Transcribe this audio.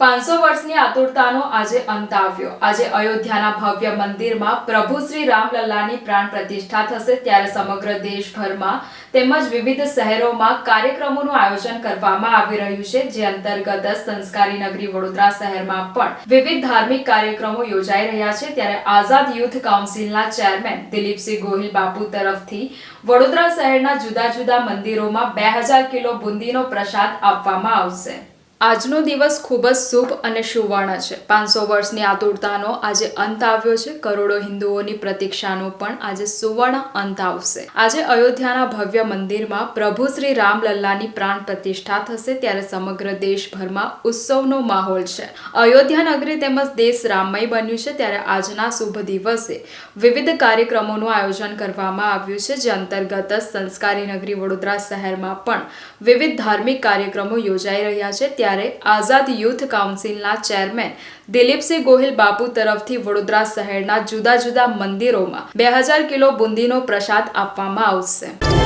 પાંચસો વર્ષની આતુરતાનો આજે અંત આવ્યો. આજે અયોધ્યાના ભવ્ય મંદિરમાં પ્રભુ શ્રી રામલલ્લાની પ્રાણ પ્રતિષ્ઠા થશે ત્યારે સમગ્ર દેશભરમાં તેમજ વિવિધ શહેરોમાં કાર્યક્રમોનું આયોજન કરવામાં આવી રહ્યું છે, જે અંતર્ગત સંસ્કારી નગરી વડોદરા શહેરમાં પણ વિવિધ ધાર્મિક કાર્યક્રમો યોજાઈ રહ્યા છે. ત્યારે આઝાદ યુથ કાઉન્સિલના ચેરમેન દિલીપસિંહ ગોહિલ બાપુ તરફથી વડોદરા શહેરના જુદા જુદા મંદિરોમાં બે હજાર કિલો બુંદીનો પ્રસાદ આપવામાં આવશે. આજનો દિવસ ખૂબ જ શુભ અને સુવર્ણ છે. પાંચસો વર્ષની આતુરતાનો આજે અંત આવ્યો છે. કરોડો હિન્દુઓની પ્રતીક્ષાનો પણ આજે સુવર્ણ અંત આવશે. આજે અયોધ્યાના ભવ્ય મંદિરમાં પ્રભુ શ્રી રામલલ્લાની પ્રાણ પ્રતિષ્ઠા થશે ત્યારે સમગ્ર દેશભરમાં ઉત્સવનો માહોલ છે. અયોધ્યા નગરી તેમજ દેશ રામમય બન્યું છે ત્યારે આજના શુભ દિવસે વિવિધ કાર્યક્રમોનું આયોજન કરવામાં આવ્યું છે. જે અંતર્ગત સંસ્કારી નગરી વડોદરા શહેરમાં પણ વિવિધ ધાર્મિક કાર્યક્રમો યોજાઈ રહ્યા છે. ત્યારે આઝાદ યુથ કાઉન્સિલના ચેરમેન દિલીપસિંહ ગોહિલ બાપુ તરફથી વડોદરા શહેરના જુદા જુદા મંદિરોમાં બે હજાર કિલો બુંદીનો પ્રસાદ આપવામાં આવશે.